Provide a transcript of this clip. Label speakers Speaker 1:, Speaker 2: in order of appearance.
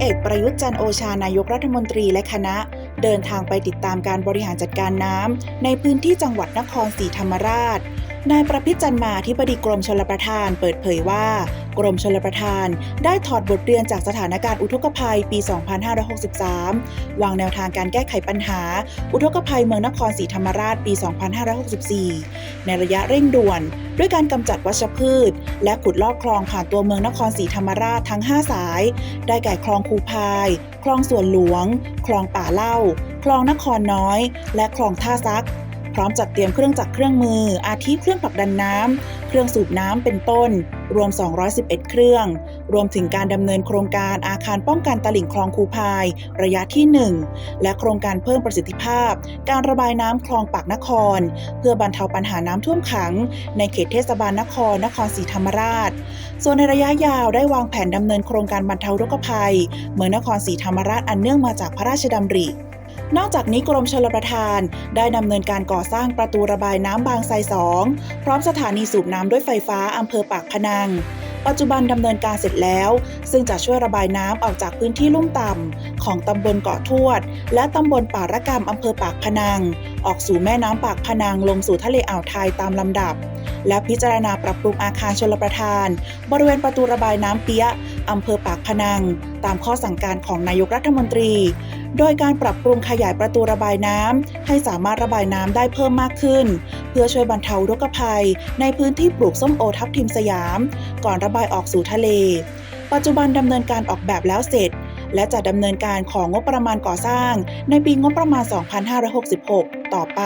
Speaker 1: เอกประยุทธ์จันโอชานายกรัฐมนตรีและคณะ เดินทางไปติดตามการบริหารจัดการน้ำในพื้นที่จังหวัดนครศรีธรรมราช นายประพิษจันมาที่บดีกรมชลประทานเปิดเผยว่า กรมชลประทานได้ถอดบทเรียนจากสถานการณ์อุทกภัยปี 2563 วางแนวทางการแก้ไขปัญหา อุทกภัยเมืองนครศรีธรรมราชปี 2564 ในระยะเร่งด่วน ด้วยการกำจัดวัชพืช และขุดลอกคลองผ่านตัวเมืองนครศรีธรรมราชทั้ง 5 สาย ได้แก่คลองคูพาย คลองสวนหลวง คลองป่าเล่า คลองนครน้อย และคลองท่าซัก ร้อมจัดเตรียมเครื่องจักรเครื่องมือ อาทิเครื่องผลักดันน้ำเครื่องสูบน้ำเป็นต้น รวม 211 เครื่อง รวมถึงการดำเนินโครงการอาคารป้องกันตลิ่งคลองคูพาย ระยะที่ 1 และโครงการเพิ่มประสิทธิภาพ การระบายน้ำคลองปากนคร เพื่อบรรเทาปัญหาน้ำท่วมขัง ในเขตเทศบาลนครนครศรีธรรมราช ส่วนในระยะยาวได้วางแผนดำเนินโครงการบรรเทาอุทกภัย เมืองนครศรีธรรมราชอันเนื่องมาจากพระราชดำริ นอกจากนี้กรมชลประทาน ได้ดำเนินการก่อสร้างประตูระบายน้ำบางไทรสองพร้อมสถานีสูบน้ำด้วยไฟฟ้าอำเภอปากพนัง ปัจจุบันดำเนินการเสร็จแล้ว ซึ่งจะช่วยระบายน้ำออกจากพื้นที่ลุ่มต่ำของตำบลเกาะทวด และตำบลป่าระกำอำเภอปากพนัง ออกสู่แม่น้ำปากพนังลงสู่ทะเลอ่าวไทยตามลำดับ และพิจารณาปรับปรุงอาคารชลประทาน บริเวณประตูระบายน้ำเปียะอำเภอปากพนัง ตามข้อสั่งการของนายกรัฐมนตรี โดยการปรับปรุงขยายประตูระบายน้ำให้สามารถระบายน้ำได้เพิ่มมากขึ้น พื่อช่วยบรรเทาอุทกภัย ในพื้นที่ปลูกส้มโอทับทิมสยาม ก่อนระบายออกสู่ทะเล ปัจจุบันดำเนินการออกแบบแล้วเสร็จ และจะดำเนินการของงบประมาณก่อสร้าง ในปีงบประมาณ 2566 ต่อไป